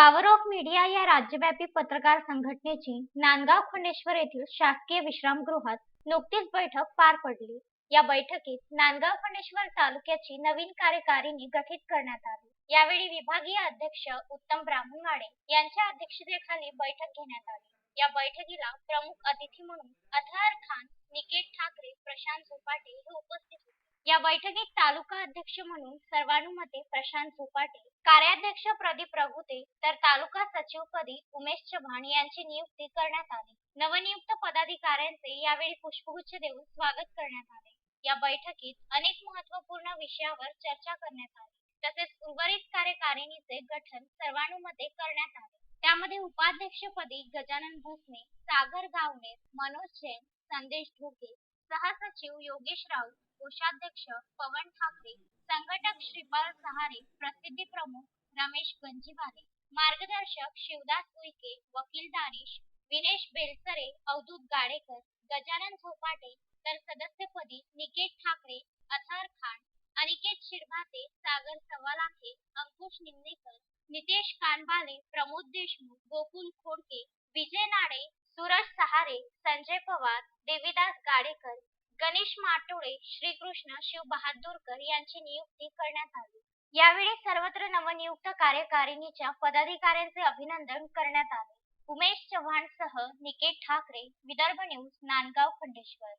Power of media या राज्यव्यापी पत्रकार संघटनेची नांदगाव खंडेश्वर येथील शासकीय विश्रामगृहात नुकतीच बैठक पार पडली. या बैठकीत नांदगाव खंडेश्वर तालुक्याची नवीन कार्यकारिणी गठीत करण्यात आली. यावेळी विभागीय अध्यक्ष उत्तम ब्राह्मणवाडे यांच्या अध्यक्षतेखाली बैठक घेण्यात आली. या बैठकीला प्रमुख अतिथी म्हणून अथार खान निकेत ठाकरे प्रशांत झोपाटे हे उपस्थित होते. या बैठकीत तालुका अध्यक्ष म्हणून सर्वानुमते प्रशांत झोपाटे कार्याध्यक्ष प्रदीप रघुते तर तालुका सचिवपदी उमेश चव्हाण यांची नियुक्ती करण्यात आली. नवनियुक्त पदाधिकाऱ्यांचे यावेळी पुष्पगुच्छ देऊन स्वागत करण्यात आले. या बैठकीत अनेक महत्त्वपूर्ण विषयावर चर्चा करण्यात आली. तसेच उर्वरित कार्यकारिणीचे गठन सर्वानुमते करण्यात आले. त्यामध्ये उपाध्यक्षपदी गजानन भोसले सागर गावणे मनोज जैन संदेश ढोके सहसचिव योगेश राऊत कोषाध्यक्ष पवन ठाकरे संघटक श्रीपाल सहारे प्रसिद्धी प्रमुख रमेश गंजीवाले मार्गदर्शक शिवदास उईके वकील दानिश विनेश बेलसरे अवधूत गाडेकर गजानन झोपाटे तर सदस्यपदी निकेत ठाकरे अथार खान अनिकेत शिरभाते सागर सवालाखे अंकुश निमनेकर नितेश कानबाले प्रमोद देशमुख गोकुल खोडके विजय नाडे सूरज संजय पवार देवीदास गाडेकर गणेश माटोळे श्रीकृष्ण शिव बहादूरकर यांची नियुक्ती करण्यात आली. यावेळी सर्वत्र नवनियुक्त कार्यकारिणीच्या पदाधिकाऱ्यांचे अभिनंदन करण्यात आले. उमेश चव्हाण सह निकेत ठाकरे विदर्भ न्यूज नांदगाव खंडेश्वर.